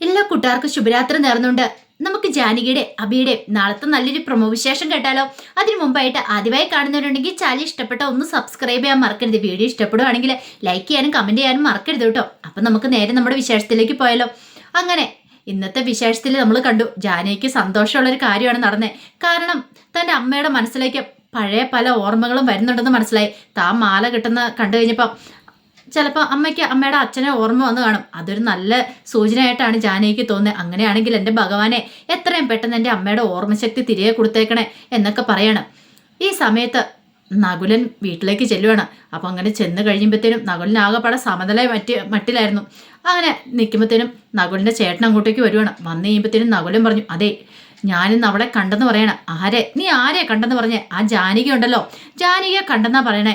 എല്ലാ കൂട്ടുകാർക്കും ശുഭരാത്രി നേർന്നുണ്ട്. നമുക്ക് ജാനകിയുടെ അബിയുടെ നാളത്തെ നല്ലൊരു പ്രൊമോ വിശേഷം കേട്ടാലോ? അതിനു മുമ്പായിട്ട് ആദ്യമായി കാണുന്നവരുണ്ടെങ്കിൽ ചാനൽ ഇഷ്ടപ്പെട്ട ഒന്ന് സബ്സ്ക്രൈബ് ചെയ്യാൻ മറക്കരുത്. വീഡിയോ ഇഷ്ടപ്പെടുവാണെങ്കിൽ ലൈക്ക് ചെയ്യാനും കമന്റ് ചെയ്യാനും മറക്കരുത് കേട്ടോ. അപ്പം നമുക്ക് നേരെ നമ്മുടെ വിശേഷത്തിലേക്ക് പോയാലോ. അങ്ങനെ ഇന്നത്തെ വിശേഷത്തിൽ നമ്മൾ കണ്ടു ജാനകിക്ക് സന്തോഷമുള്ളൊരു കാര്യമാണ് നടന്നത് കാരണം തന്റെ അമ്മയുടെ മനസ്സിലേക്ക് പഴയ പല ഓർമ്മകളും വരുന്നുണ്ടെന്ന് മനസ്സിലായി. താൻ മാല കിട്ടുന്ന കണ്ടു കഴിഞ്ഞപ്പോൾ ചിലപ്പോൾ അമ്മയ്ക്ക് അമ്മയുടെ അച്ഛനെ ഓർമ്മ വന്ന് കാണും. അതൊരു നല്ല സൂചനയായിട്ടാണ് ജാനകിക്ക് തോന്നുന്നത് അങ്ങനെയാണെങ്കിൽ എന്റെ ഭഗവാനെ എത്രയും പെട്ടെന്ന് എന്റെ അമ്മയുടെ ഓർമ്മശക്തി തിരികെ കൊടുത്തേക്കണേ എന്നൊക്കെ പറയണം. ഈ സമയത്ത് നകുലൻ വീട്ടിലേക്ക് ചെല്ലുവാണ്. അപ്പോൾ അങ്ങനെ ചെന്ന് കഴിയുമ്പോഴത്തേനും നകുലിന് ആകെപ്പാടെ സമതല മറ്റ് മട്ടിലായിരുന്നു. അങ്ങനെ നിൽക്കുമ്പോഴത്തേനും നകുലിന്റെ ചേട്ടൻ അങ്ങോട്ടേക്ക് വരുവാണ്. വന്നു കഴിയുമ്പോഴത്തേനും നകുലൻ പറഞ്ഞു അതെ ഞാനിന്ന് അവളെ കണ്ടെന്ന് പറയണ. ആരെ? നീ ആരെ കണ്ടെന്ന് പറഞ്ഞേ? ആ ജാനകി ഉണ്ടല്ലോ ജാനകിയെ കണ്ടെന്നാ പറയണേ.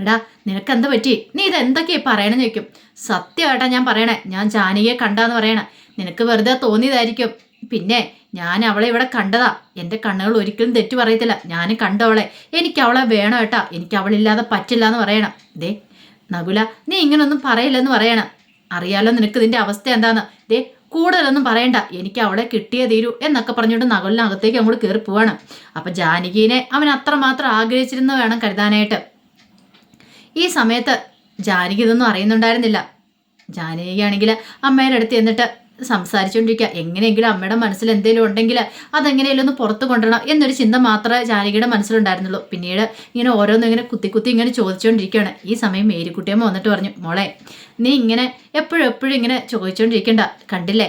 എടാ നിനക്ക് എന്താ പറ്റി? നീ ഇത് എന്തൊക്കെയാ പറയണെന്ന് ചോദിക്കും. സത്യമായിട്ടാ ഞാൻ പറയണേ. ഞാൻ ജാനകിയെ കണ്ടാന്ന് പറയണേ. നിനക്ക് വെറുതെ തോന്നിയതായിരിക്കും. പിന്നെ ഞാൻ അവളെ ഇവിടെ കണ്ടതാ. എന്റെ കണ്ണുകൾ ഒരിക്കലും തെറ്റു പറയത്തില്ല. ഞാൻ കണ്ടവളെ. എനിക്ക് അവളെ വേണം ഏട്ടാ എനിക്ക് അവളില്ലാതെ പറ്റില്ല എന്ന് പറയണം. ദേ നകുല നീ ഇങ്ങനൊന്നും പറയില്ലെന്ന് പറയണം. അറിയാലോ നിനക്ക് ഇതിന്റെ അവസ്ഥ എന്താന്ന്. ദേ കൂടുതലൊന്നും പറയണ്ട. എനിക്ക് അവളെ കിട്ടിയേ തീരൂ എന്നൊക്കെ പറഞ്ഞുകൊണ്ട് നകുലിനകത്തേക്ക് അങ്ങോട്ട് കയറി പോവാണ്. അപ്പം ജാനകീനെ അവൻ അത്രമാത്രം ആഗ്രഹിച്ചിരുന്നു വേണം കരുതാനായിട്ട്. ഈ സമയത്ത് ജാനകി ഇതൊന്നും അറിയുന്നുണ്ടായിരുന്നില്ല. ജാനകിയാണെങ്കിൽ അമ്മയുടെ അടുത്ത് എന്നിട്ട് സംസാരിച്ചുകൊണ്ടിരിക്കുക എങ്ങനെയെങ്കിലും അമ്മയുടെ മനസ്സിൽ എന്തെങ്കിലും ഉണ്ടെങ്കിൽ അതെങ്ങനെയെങ്കിലും ഒന്ന് പുറത്ത് കൊണ്ടുവരണം എന്നൊരു ചിന്ത മാത്രമേ ജാനകിയുടെ മനസ്സിലുണ്ടായിരുന്നുള്ളൂ. പിന്നീട് ഇങ്ങനെ ഓരോന്നും ഇങ്ങനെ കുത്തി കുത്തി ഇങ്ങനെ ചോദിച്ചുകൊണ്ടിരിക്കുകയാണ് ഈ സമയം മേരിക്കുട്ടിയമ്മ വന്നിട്ട് പറഞ്ഞു മോളെ നീ ഇങ്ങനെ എപ്പോഴും എപ്പോഴും ഇങ്ങനെ ചോദിച്ചുകൊണ്ടിരിക്കണ്ട കണ്ടില്ലേ?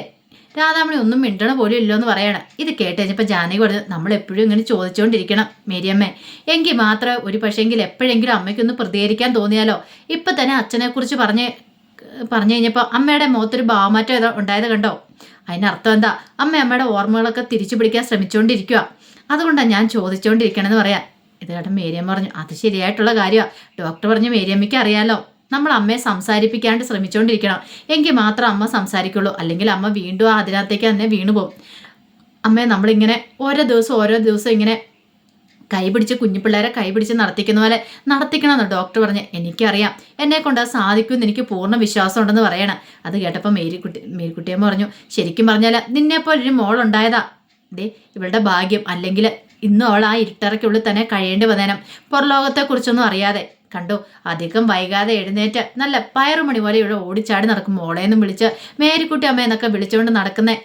രാധാമണി ഒന്നും മിണ്ടണ പോലും ഇല്ലോ എന്ന് പറയാണ്. ഇത് കേട്ട് കഴിഞ്ഞപ്പോൾ ജാനകി പറഞ്ഞു നമ്മൾ എപ്പോഴും ഇങ്ങനെ ചോദിച്ചുകൊണ്ടിരിക്കണം മേരിയമ്മേ. എങ്കിൽ മാത്രമേ ഒരു പക്ഷേങ്കിൽ എപ്പോഴെങ്കിലും അമ്മയ്ക്കൊന്ന് പ്രതികരിക്കാൻ തോന്നിയാലോ? ഇപ്പം തന്നെ അച്ഛനെക്കുറിച്ച് പറഞ്ഞ് പറഞ്ഞു കഴിഞ്ഞപ്പോൾ അമ്മയുടെ മുഖത്തൊരു ഭാവമാറ്റം ഉണ്ടായത് കണ്ടോ? അതിനർത്ഥം എന്താ? അമ്മ അമ്മയുടെ ഓർമ്മകളൊക്കെ തിരിച്ചു പിടിക്കാൻ ശ്രമിച്ചുകൊണ്ടിരിക്കുക അതുകൊണ്ടാണ് ഞാൻ ചോദിച്ചുകൊണ്ടിരിക്കണമെന്ന് പറയാം ഇത് കേട്ടോ മേരിയമ്മ പറഞ്ഞു അത് ശരിയായിട്ടുള്ള കാര്യമാണ് ഡോക്ടർ പറഞ്ഞു മേരിയമ്മയ്ക്ക് അറിയാലോ. നമ്മൾ അമ്മയെ സംസാരിപ്പിക്കാണ്ട് ശ്രമിച്ചുകൊണ്ടിരിക്കണം എങ്കിൽ മാത്രം അമ്മ സംസാരിക്കുള്ളൂ. അല്ലെങ്കിൽ അമ്മ വീണ്ടും അതിനകത്തേക്ക് തന്നെ വീണു പോകും. അമ്മയെ നമ്മളിങ്ങനെ ഓരോ ദിവസം ഓരോ ദിവസം ഇങ്ങനെ കൈ പിടിച്ച് കുഞ്ഞു പിള്ളേരെ കൈ പിടിച്ച് നടത്തിക്കുന്ന പോലെ നടത്തിക്കണമെന്ന് ഡോക്ടർ പറഞ്ഞ്. എനിക്കറിയാം. എന്നെ കൊണ്ട് സാധിക്കും സാധിക്കുമെന്ന് എനിക്ക് പൂർണ വിശ്വാസം ഉണ്ടെന്ന് പറയണം. അത് കേട്ടപ്പോൾ മേരിക്കുട്ടി മേരിക്കുട്ടിയമ്മ പറഞ്ഞു ശരിക്കും പറഞ്ഞാൽ നിന്നെപ്പോലൊരു മോളുണ്ടായതാ ദേ ഇവളുടെ ഭാഗ്യം. അല്ലെങ്കിൽ ഇന്നും അവൾ ആ ഇരുട്ടറയ്ക്കുള്ളിൽ തന്നെ കഴിയേണ്ടി വന്നേനം. പുറലോകത്തെക്കുറിച്ചൊന്നും അറിയാതെ. കണ്ടു. അധികം വൈകാതെ എഴുന്നേറ്റ് നല്ല പയറുമണി പോലെ ഇവിടെ ഓടിച്ചാടി നടക്കും. മോളേന്നും വിളിച്ച് മേരിക്കുട്ടി അമ്മയെന്നൊക്കെ വിളിച്ചുകൊണ്ട് നടക്കുന്നേ.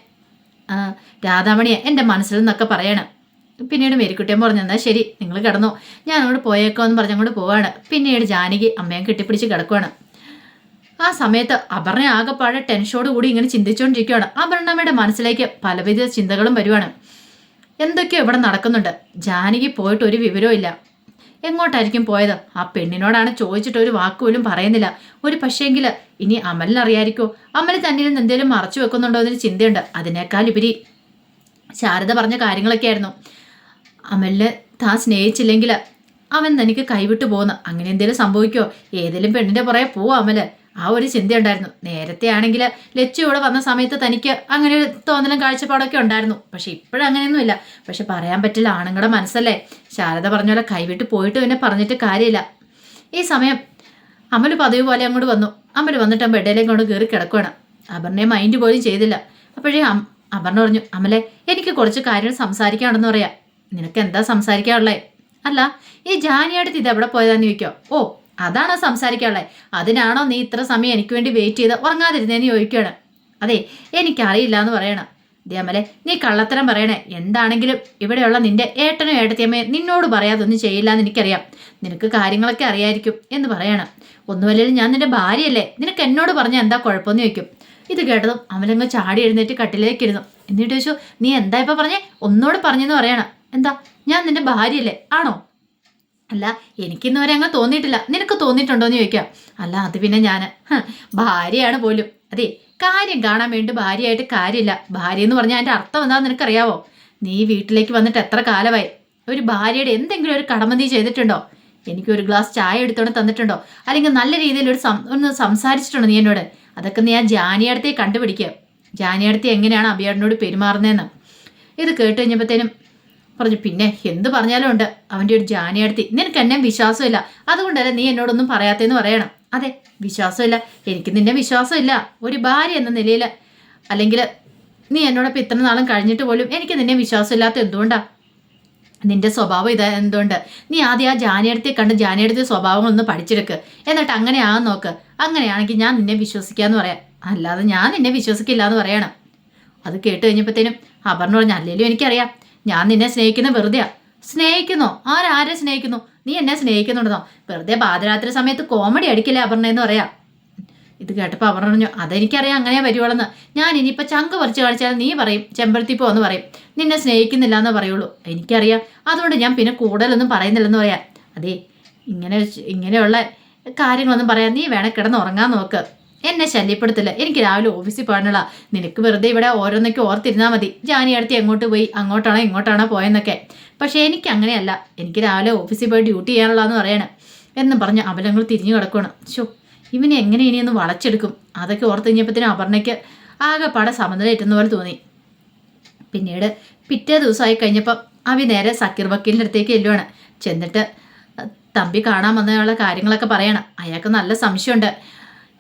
രാധാമണിയെ എന്റെ മനസ്സിൽ നിന്നൊക്കെ പറയണം. പിന്നീട് മേരിക്കുട്ടിയമ്മ പറഞ്ഞു എന്നാൽ ശരി നിങ്ങൾ കിടന്നു. ഞാൻ അങ്ങോട്ട് പോയേക്കോ എന്ന് പറഞ്ഞ് അങ്ങോട്ട് പോവാണ്. പിന്നീട് ജാനകി അമ്മയെ കെട്ടിപ്പിടിച്ച് കിടക്കുവാണ്. ആ സമയത്ത് അപർണ ആകെപ്പാടെ ടെൻഷനോട് കൂടി ഇങ്ങനെ ചിന്തിച്ചുകൊണ്ടിരിക്കുകയാണ് അപർണമ്മയുടെ മനസ്സിലേക്ക് പലവിധ ചിന്തകളും വരുവാണ്. എന്തൊക്കെയോ ഇവിടെ നടക്കുന്നുണ്ട്. ജാനകി പോയിട്ട് ഒരു വിവരവും ഇല്ല. എങ്ങോട്ടായിരിക്കും പോയത്? ആ പെണ്ണിനോടാണ് ചോദിച്ചിട്ട് ഒരു വാക്ക് പോലും പറയുന്നില്ല. ഒരു പക്ഷേങ്കിൽ ഇനി അമലിനറിയായിരിക്കോ അമൽ തന്നിൽ നിന്ന് എന്തെങ്കിലും മറച്ചു വെക്കുന്നുണ്ടോ എന്നൊരു ചിന്തയുണ്ട്. അതിനേക്കാൾ ഉപരി ശാരദ പറഞ്ഞ കാര്യങ്ങളൊക്കെ ആയിരുന്നു അമലിനെ താൻ സ്നേഹിച്ചില്ലെങ്കിൽ അവൻ തനിക്ക് കൈവിട്ടു പോകുന്നു. അങ്ങനെ എന്തെങ്കിലും സംഭവിക്കോ ഏതെങ്കിലും പെണ്ണിന്റെ പുറകെ പോവോ അമൽ? ആ ഒരു ചിന്തയുണ്ടായിരുന്നു. നേരത്തെ ആണെങ്കിൽ ലച്ചു ഇവിടെ വന്ന സമയത്ത് തനിക്ക് അങ്ങനെ ഒരു തോന്നലും കാഴ്ചപ്പാടൊക്കെ ഉണ്ടായിരുന്നു. പക്ഷെ ഇപ്പോഴും അങ്ങനെയൊന്നുമില്ല. പക്ഷെ പറയാൻ പറ്റില്ല ആണുങ്ങളുടെ മനസ്സല്ലേ? ശാരദ പറഞ്ഞ പോലെ കൈവിട്ട് പോയിട്ട് പിന്നെ പറഞ്ഞിട്ട് കാര്യമില്ല. ഈ സമയം അമൽ പതിവ് പോലെ അങ്ങോട്ട് വന്നു. അമൽ വന്നിട്ട് ബെഡിലേക്ക് കൊണ്ട് കയറി കിടക്കുകയാണ് അപർണയെ മൈൻഡ് പോലും ചെയ്തില്ല. അപ്പോഴേ അപർണ പറഞ്ഞു അമലെ എനിക്ക് കുറച്ച് കാര്യങ്ങൾ സംസാരിക്കാണെന്ന് പറയാം. നിനക്ക് എന്താ സംസാരിക്കാനുള്ളത് അല്ല ഈ ജാനിയടുത്ത് ഇത് എവിടെ പോയതാന്ന് ചോദിക്കോ. ഓ അതാണോ സംസാരിക്കാനുള്ളത് അതിനാണോ നീ ഇത്ര സമയം എനിക്ക് വേണ്ടി വെയിറ്റ് ചെയ്ത് ഉറങ്ങാതിരുന്നേന്ന് ചോദിക്കുകയാണ്. അതെ എനിക്കറിയില്ല എന്ന് പറയണം ദ്യാമലെ നീ കള്ളത്തരം പറയണേ. എന്താണെങ്കിലും ഇവിടെയുള്ള നിന്റെ ഏട്ടനും ഏട്ടത്തിയമ്മയെ നിന്നോട് പറയാതൊന്നും ചെയ്യില്ല എന്ന് എനിക്കറിയാം. നിനക്ക് കാര്യങ്ങളൊക്കെ അറിയായിരിക്കും എന്ന് പറയണം. ഒന്നുമല്ലെങ്കിൽ ഞാൻ നിന്റെ ഭാര്യയല്ലേ. നിനക്ക് എന്നോട് പറഞ്ഞാൽ എന്താ കുഴപ്പമെന്ന് ചോദിക്കും. ഇത് കേട്ടതും അമലങ്ങ് ചാടി എഴുന്നേറ്റ് കട്ടിലേക്ക് ഇരുന്നു. എന്നിട്ട് ചോദിച്ചു നീ എന്താ ഇപ്പൊ പറഞ്ഞേ? ഒന്നോട് പറഞ്ഞെന്ന് പറയണം. എന്താ? ഞാൻ നിന്റെ ഭാര്യയല്ലേ. ആണോ? അല്ല എനിക്കിന്ന് വരെ അങ്ങ് തോന്നിയിട്ടില്ല. നിനക്ക് തോന്നിയിട്ടുണ്ടോ എന്ന് ചോദിക്കാം. അല്ല അത് പിന്നെ ഞാൻ ഭാര്യയാണ് പോലും. അതെ കാര്യം കാണാൻ വേണ്ടി ഭാര്യയായിട്ട് കാര്യമില്ല. ഭാര്യ എന്ന് പറഞ്ഞാൽ അതിന്റെ അർത്ഥം എന്താണെന്ന് നിനക്കറിയാവോ? നീ വീട്ടിലേക്ക് വന്നിട്ട് എത്ര കാലമായി? ഒരു ഭാര്യയുടെ എന്തെങ്കിലും ഒരു കടമ നീ ചെയ്തിട്ടുണ്ടോ? എനിക്ക് ഒരു ഗ്ലാസ് ചായ എടുത്തോണ്ട് തന്നിട്ടുണ്ടോ? അല്ലെങ്കിൽ നല്ല രീതിയിൽ ഒരു ഒന്ന് സംസാരിച്ചിട്ടുണ്ടോ നീ എന്നോട്? അതൊക്കെ നീ ആ ജാനിയടുത്തേ കണ്ടുപിടിക്കുക ജാനിയടുത്ത് എങ്ങനെയാണ് അഭിയാടിനോട് പെരുമാറുന്നതെന്ന്? ഇത് കേട്ട് കഴിഞ്ഞപ്പോഴത്തേനും പറഞ്ഞു പിന്നെ എന്ത് പറഞ്ഞാലും ഉണ്ട്. അവന്റെ ഒരു ജാനിയടുത്തി നിനക്ക് എന്നെ വിശ്വാസമില്ല. അതുകൊണ്ടല്ല നീ എന്നോടൊന്നും പറയാത്തേന്ന് പറയണം? അതെ വിശ്വാസമില്ല. എനിക്ക് നിന്നെ വിശ്വാസമില്ല. ഒരു ഭാര്യ എന്ന നിലയിൽ അല്ലെങ്കിൽ നീ എന്നോടൊപ്പം ഇത്ര നാളും കഴിഞ്ഞിട്ട് പോലും എനിക്ക് നിന്നെ വിശ്വാസമില്ലാത്ത എന്തുകൊണ്ടാണ് നിന്റെ സ്വഭാവം ഇതാ എന്തുകൊണ്ട്? നീ ആദ്യം ആ ജാനിയടുത്തെ കണ്ട് ജാനിയടുത്തെ സ്വഭാവങ്ങളൊന്ന് പഠിച്ചെടുക്ക്. എന്നിട്ട് അങ്ങനെ ആ നോക്ക്. അങ്ങനെയാണെങ്കിൽ ഞാൻ നിന്നെ വിശ്വസിക്കാന്ന് പറയാം. അല്ലാതെ ഞാൻ നിന്നെ വിശ്വസിക്കില്ല എന്ന് പറയണം. അത് കേട്ട് കഴിഞ്ഞപ്പോഴത്തേനും അപർണ പറഞ്ഞു അല്ലേലും എനിക്കറിയാം. ഞാൻ നിന്നെ സ്നേഹിക്കുന്ന വെറുതെയാ. സ്നേഹിക്കുന്നോ. ആരാരെ സ്നേഹിക്കുന്നു? നീ എന്നെ സ്നേഹിക്കുന്നുണ്ടെന്നോ? വെറുതെ പാതിരാത്രി സമയത്ത് കോമഡി അടിക്കില്ലേ അപർണ എന്ന് പറയാം. ഇത് കേട്ടപ്പോൾ അവർ പറഞ്ഞു അതെനിക്കറിയാം അങ്ങനെ വരുവുള്ളെന്ന് ഞാൻ ഇനിയിപ്പോൾ ചങ്ക് പറിച്ച് കാണിച്ചാൽ നീ പറയും ചെമ്പരത്തി എന്ന് പറയും. നിന്നെ സ്നേഹിക്കുന്നില്ല എന്ന് പറയുള്ളൂ. എനിക്കറിയാം. അതുകൊണ്ട് ഞാൻ പിന്നെ കൂടുതലൊന്നും പറയുന്നില്ലെന്ന് പറയാം. അതെ ഇങ്ങനെ ഇങ്ങനെയുള്ള കാര്യങ്ങളൊന്നും പറയാം നീ വേണേ കിടന്ന് ഉറങ്ങാൻ നോക്ക്. എന്നെ ശല്യപ്പെടുത്തില്ല. എനിക്ക് രാവിലെ ഓഫീസിൽ പോകാനുള്ള നിനക്ക് വെറുതെ ഇവിടെ ഓരോന്നൊക്കെ ഓർത്തിരുന്നാൽ മതി. ജാനി അടുത്ത് എങ്ങോട്ട് പോയി? അങ്ങോട്ടാണോ ഇങ്ങോട്ടാണോ പോയെന്നൊക്കെ. പക്ഷേ എനിക്ക് അങ്ങനെയല്ല. എനിക്ക് രാവിലെ ഓഫീസിൽ പോയി ഡ്യൂട്ടി ചെയ്യാനുള്ളതെന്ന് പറയണം. എന്നും പറഞ്ഞ് അബലങ്ങൾ തിരിഞ്ഞു കിടക്കണം ഷോ ഇവനെ എങ്ങനെ ഇനിയൊന്ന് വളച്ചെടുക്കും? അതൊക്കെ ഓർത്ത് കഴിഞ്ഞപ്പോഴത്തേനും അപർണയ്ക്ക് ആകെപ്പാടെ സമനിലേറ്റുന്ന പോലെ തോന്നി. പിന്നീട് പിറ്റേ ദിവസമായി കഴിഞ്ഞപ്പം അവി നേരെ സക്കീർ വക്കീലിന്റെ അടുത്തേക്ക് ചെല്ലുവാണ്. ചെന്നിട്ട് തമ്പി കാണാൻ വന്നയുള്ള കാര്യങ്ങളൊക്കെ പറയണം. അയാൾക്ക് നല്ല സംശയമുണ്ട്.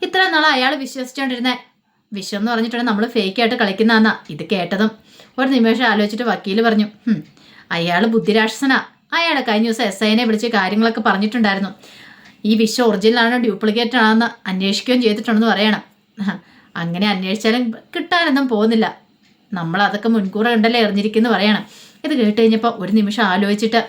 ഇത്ര നാളെ അയാൾ വിശ്വസിച്ചുകൊണ്ടിരുന്നത് വിശ്വം എന്ന് പറഞ്ഞിട്ടാണ് നമ്മൾ ഫേക്ക് ആയിട്ട് കളിക്കുന്നതെന്നാ ഇത് കേട്ടതും. ഒരു നിമിഷം ആലോചിച്ചിട്ട് വക്കീൽ പറഞ്ഞു അയാൾ ബുദ്ധിരാക്ഷസനാ. അയാൾ കഴിഞ്ഞ ദിവസം എസ് ഐനെ വിളിച്ച് കാര്യങ്ങളൊക്കെ പറഞ്ഞിട്ടുണ്ടായിരുന്നു. ഈ വിശ്വം ഒറിജിനലാണോ ഡ്യൂപ്ലിക്കേറ്റ് ആണെന്ന് അന്വേഷിക്കുകയും ചെയ്തിട്ടുണ്ടെന്ന് പറയണം. അങ്ങനെ അന്വേഷിച്ചാലും കിട്ടാനൊന്നും പോകുന്നില്ല. നമ്മൾ അതൊക്കെ മുൻകൂർ എറിഞ്ഞിരിക്കുന്നു പറയണം. ഇത് കേട്ട് കഴിഞ്ഞപ്പോൾ ഒരു നിമിഷം ആലോചിച്ചിട്ട്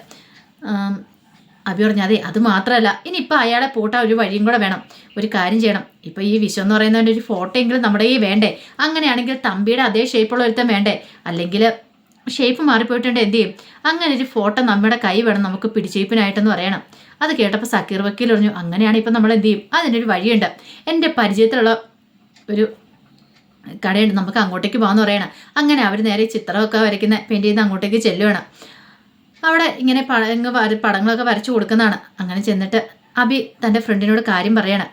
അഭി പറഞ്ഞു അതെ അത് മാത്രമല്ല ഇനി ഇപ്പം അയാളെ പൂട്ടാൻ ഒരു വഴിയും കൂടെ വേണം ഒരു കാര്യം ചെയ്യണം. ഇപ്പോൾ ഈ വിശ്വം എന്ന് പറയുന്നതിന്റെ ഒരു ഫോട്ടോ എങ്കിലും നമ്മുടെ ഈ വേണ്ടേ? അങ്ങനെയാണെങ്കിൽ തമ്പിയുടെ അതേ ഷേപ്പുള്ള ഒരുത്തം വേണ്ടേ? അല്ലെങ്കിൽ ഷേപ്പ് മാറിപ്പോയിട്ടുണ്ട് എന്ത് ചെയ്യും? അങ്ങനെ ഒരു ഫോട്ടോ നമ്മുടെ കൈ വേണം നമുക്ക് പിടിച്ചേപ്പിനായിട്ടെന്ന് പറയണം. അത് കേട്ടപ്പോൾ സക്കീർ വക്കീൽ പറഞ്ഞു അങ്ങനെയാണ് ഇപ്പം നമ്മൾ എന്ത് ചെയ്യും? അതിനൊരു വഴിയുണ്ട്. എന്റെ പരിചയത്തിലുള്ള ഒരു കടയുണ്ട് നമുക്ക് അങ്ങോട്ടേക്ക് പോകാമെന്ന് പറയണം. അങ്ങനെ അവർ നേരെ ചിത്രമൊക്കെ വരയ്ക്കുന്ന പെയിന്റ് ചെയ്യുന്ന അങ്ങോട്ടേക്ക് ചെല്ലുവാണ്. അവിടെ ഇങ്ങനെ പടങ്ങ് പടങ്ങളൊക്കെ വരച്ചു കൊടുക്കുന്നതാണ്. അങ്ങനെ ചെന്നിട്ട് അബി തന്റെ ഫ്രണ്ടിനോട് കാര്യം പറയണം.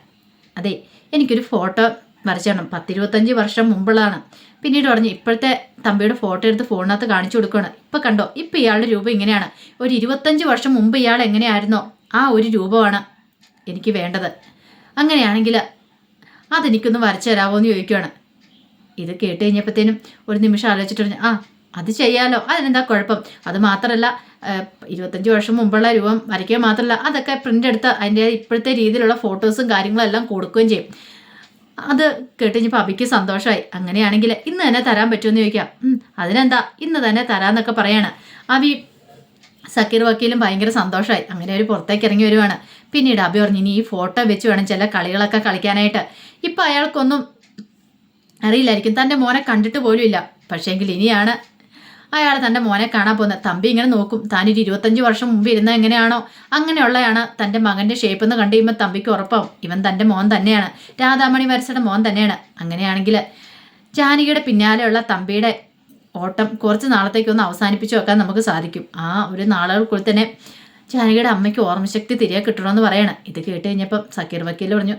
അതെ എനിക്കൊരു ഫോട്ടോ വരച്ചണം പത്തിരുപത്തഞ്ച് വർഷം മുമ്പുള്ളതാണ്. പിന്നീട് പറഞ്ഞു ഇപ്പോഴത്തെ തമ്പിയുടെ ഫോട്ടോ എടുത്ത് ഫോണിനകത്ത് കാണിച്ചു കൊടുക്കുകയാണ്. ഇപ്പം കണ്ടോ ഇപ്പം ഇയാളുടെ രൂപം ഇങ്ങനെയാണ്. ഒരു ഇരുപത്തഞ്ച് വർഷം മുമ്പ് ഇയാൾ എങ്ങനെയായിരുന്നോ ആ ഒരു രൂപമാണ് എനിക്ക് വേണ്ടത്. അങ്ങനെയാണെങ്കിൽ അതെനിക്കൊന്ന് വരച്ചു തരാമോ എന്ന് ചോദിക്കുകയാണ്. ഇത് കേട്ട് കഴിഞ്ഞപ്പോഴത്തേനും ഒരു നിമിഷം ആലോചിച്ചിട്ട് പറഞ്ഞു ആ അത് ചെയ്യാലോ. അതിനെന്താ കുഴപ്പം? അത് മാത്രമല്ല ഇരുപത്തഞ്ച് വർഷം മുമ്പുള്ള രൂപം വരയ്ക്കുക മാത്രമല്ല അതൊക്കെ പ്രിന്റ് എടുത്ത് അതിന്റെ ഇപ്പോഴത്തെ രീതിയിലുള്ള ഫോട്ടോസും കാര്യങ്ങളും എല്ലാം കൊടുക്കുകയും ചെയ്യും. അത് കേട്ട് കഴിഞ്ഞപ്പോൾ അബിക്ക് സന്തോഷമായി. അങ്ങനെയാണെങ്കിൽ ഇന്ന് തന്നെ തരാൻ പറ്റുമെന്ന് ചോദിക്കാം. "ഉം, അതിനെന്താ? ഇന്ന് തന്നെ തരാമെന്നൊക്കെ പറയാണ്. അബി സക്കീർ വക്കീലും ഭയങ്കര സന്തോഷമായി. അങ്ങനെ ഒരു പുറത്തേക്ക് ഇറങ്ങി വരുവാണ്. പിന്നീട് അബി പറഞ്ഞു ഇനി ഈ ഫോട്ടോ വെച്ച് വേണം ചില കളികളൊക്കെ കളിക്കാനായിട്ട്. ഇപ്പം അയാൾക്കൊന്നും അറിയില്ലായിരിക്കും. തന്റെ മോനെ കണ്ടിട്ട് പോലും ഇല്ല. പക്ഷേങ്കിൽ ഇനിയാണ് അയാൾ തന്റെ മോനെ കാണാൻ പോകുന്നത് തമ്പി ഇങ്ങനെ നോക്കും. താനൊരു ഇരുപത്തഞ്ച് വർഷം മുമ്പ് ഇരുന്ന എങ്ങനെയാണോ? അങ്ങനെയുള്ളതാണ് തന്റെ മകന്റെ ഷേപ്പ് എന്ന് കണ്ടു കഴിയുമ്പോൾ തമ്പിക്ക് ഉറപ്പാവും. ഇവൻ തന്റെ മോൻ തന്നെയാണ്. രാധാമണി വരസയുടെ മോൻ തന്നെയാണ്. അങ്ങനെയാണെങ്കിൽ ജാനകിയുടെ പിന്നാലെയുള്ള തമ്പിയുടെ ഓട്ടം കുറച്ച് നാളത്തേക്കൊന്ന് അവസാനിപ്പിച്ചു വെക്കാൻ നമുക്ക് സാധിക്കും. ആ ഒരു നാളുകൾക്കുള്ളിൽ തന്നെ ജാനകിയുടെ അമ്മയ്ക്ക് ഓർമ്മശക്തി തിരികെ കിട്ടണമെന്ന് പറയണം. ഇത് കേട്ട് കഴിഞ്ഞപ്പം സക്കീർ വക്കീൽ പറഞ്ഞു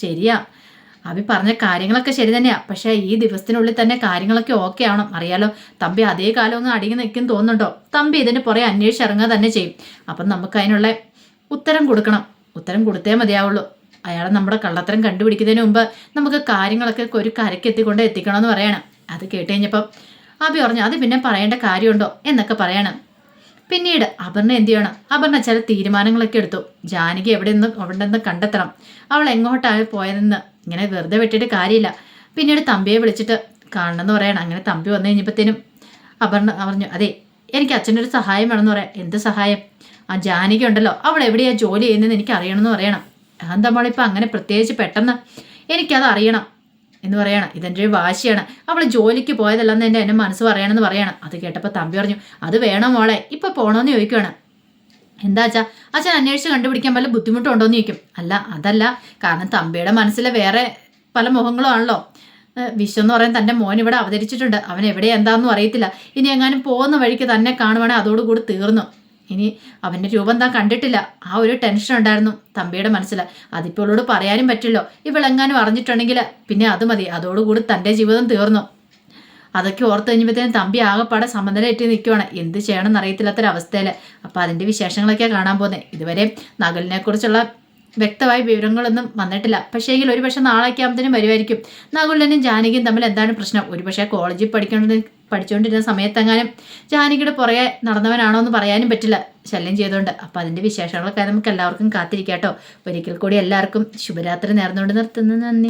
ശരിയാ അഭി പറഞ്ഞ കാര്യങ്ങളൊക്കെ ശരി തന്നെയാ. പക്ഷേ ഈ ദിവസത്തിനുള്ളിൽ തന്നെ കാര്യങ്ങളൊക്കെ ഓക്കെ ആവണം. അറിയാലോ തമ്പി അതേ കാലം ഒന്ന് അടിങ്ങി നിൽക്കും തോന്നുന്നുണ്ടോ? തമ്പി ഇതിന് പുറകെ അന്വേഷിച്ചിറങ്ങുക തന്നെ ചെയ്യും. അപ്പം നമുക്ക് അതിനുള്ള ഉത്തരം കൊടുക്കണം. ഉത്തരം കൊടുത്തേ മതിയാവുള്ളൂ. അയാളെ നമ്മുടെ കള്ളത്തരം കണ്ടുപിടിക്കുന്നതിന് മുമ്പ് നമുക്ക് കാര്യങ്ങളൊക്കെ ഒരു കരയ്ക്ക് എത്തിക്കണം എന്ന് പറയണം. അത് കേട്ട് കഴിഞ്ഞപ്പം അഭി പറഞ്ഞു അത് പിന്നെ പറയേണ്ട കാര്യമുണ്ടോ? എന്നൊക്കെ പറയണം. പിന്നീട് അപർണ എന്ത് ചെയ്യണം? അപർണ ചില തീരുമാനങ്ങളൊക്കെ എടുത്തു. ജാനകി എവിടെ നിന്ന് അവിടെ നിന്ന് കണ്ടെത്തണം. അവൾ എങ്ങോട്ടാണ് പോയതെന്ന് ഇങ്ങനെ വെറുതെ വിട്ടിട്ട് കാര്യമില്ല. പിന്നീട് തമ്പിയെ വിളിച്ചിട്ട് കാണണമെന്ന് പറയണം. അങ്ങനെ തമ്പി വന്നു കഴിഞ്ഞപ്പോഴത്തേനും അപർണ പറഞ്ഞു അതെ എനിക്ക് അച്ഛന്റെ ഒരു സഹായം വേണമെന്ന് പറയാം. എന്ത് സഹായം? ആ ജാനകി ഉണ്ടല്ലോ. അവൾ എവിടെയാണ് ജോലി ചെയ്യുന്നതെന്ന് എനിക്ക് അറിയണമെന്ന് പറയണം. എന്താ മോളിപ്പോൾ അങ്ങനെ പ്രത്യേകിച്ച് പെട്ടെന്ന് എനിക്കത് അറിയണം എന്ന് പറയണം. ഇതെന്റെ ഒരു വാശിയാണ്. അവൾ ജോലിക്ക് പോയതല്ലെന്ന് എന്റെ എന്റെ മനസ്സ് പറയണമെന്ന് പറയണം. അത് കേട്ടപ്പോൾ തമ്പി പറഞ്ഞു അത് വേണം മോളെ. ഇപ്പോൾ പോകണമെന്ന് ചോദിക്കുവാണ്. എന്താ അച്ഛാ അച്ഛൻ അന്വേഷിച്ച് കണ്ടുപിടിക്കാൻ വല്ല ബുദ്ധിമുട്ടുണ്ടോയെന്ന് ചോദിക്കും. അല്ല അതല്ല. കാരണം തമ്പിയുടെ മനസ്സിലെ വേറെ പല മുഖങ്ങളും ആണല്ലോ വിശ്വം എന്ന് പറയാൻ തന്റെ മോൻ ഇവിടെ അവതരിച്ചിട്ടുണ്ട്. അവൻ എവിടെ എന്താണെന്നും അറിയത്തില്ല. ഇനി എങ്ങാനും പോകുന്ന വഴിക്ക് തന്നെ കാണുവാണെങ്കിൽ അതോടുകൂടി തീർന്നു. ഇനി അവന്റെ രൂപം താൻ കണ്ടിട്ടില്ല. ആ ഒരു ടെൻഷൻ ഉണ്ടായിരുന്നു തമ്പിയുടെ മനസ്സിൽ. അതിപ്പോൾ ഇവളോട് പറയാനും പറ്റില്ലോ. ഇവളെങ്ങാനും അറിഞ്ഞിട്ടുണ്ടെങ്കിൽ പിന്നെ അത് മതി. അതോടുകൂടി തന്റെ ജീവിതം തീർന്നു. അതൊക്കെ ഓർത്ത് കഴിഞ്ഞപ്പോഴത്തേനും തമ്പി ആകെപ്പാടെ സമനിലയിട്ട് നിൽക്കുവാണ് എന്ത് ചെയ്യണമെന്ന് അറിയത്തില്ലാത്തൊരവസ്ഥയിൽ അപ്പോൾ അതിന്റെ വിശേഷങ്ങളൊക്കെ കാണാൻ പോകുന്നത് ഇതുവരെ നഗലിനെക്കുറിച്ചുള്ള വ്യക്തമായ വിവരങ്ങളൊന്നും വന്നിട്ടില്ല. പക്ഷേങ്കിൽ ഒരു പക്ഷേ നാളേക്ക് ആകുമ്പോഴത്തേനും വരുമായിരിക്കും നകുലനും ജാനകിയും തമ്മിൽ എന്താണ് പ്രശ്നം? ഒരു പക്ഷേ കോളേജിൽ പഠിക്കേണ്ടത് പഠിച്ചുകൊണ്ടിരുന്ന സമയത്തെങ്ങാനും ജാനകിയുടെ പുറകെ നടന്നവനാണോ എന്ന് പറയാനും പറ്റില്ല. ശല്യം ചെയ്തുകൊണ്ട് അപ്പം അതിന്റെ വിശേഷങ്ങളൊക്കെ നമുക്ക് എല്ലാവർക്കും കാത്തിരിക്കാം കേട്ടോ ഒരിക്കൽ കൂടി എല്ലാവർക്കും ശുഭരാത്രി നേർന്നുകൊണ്ട് നിർത്തുന്നു. നന്ദി.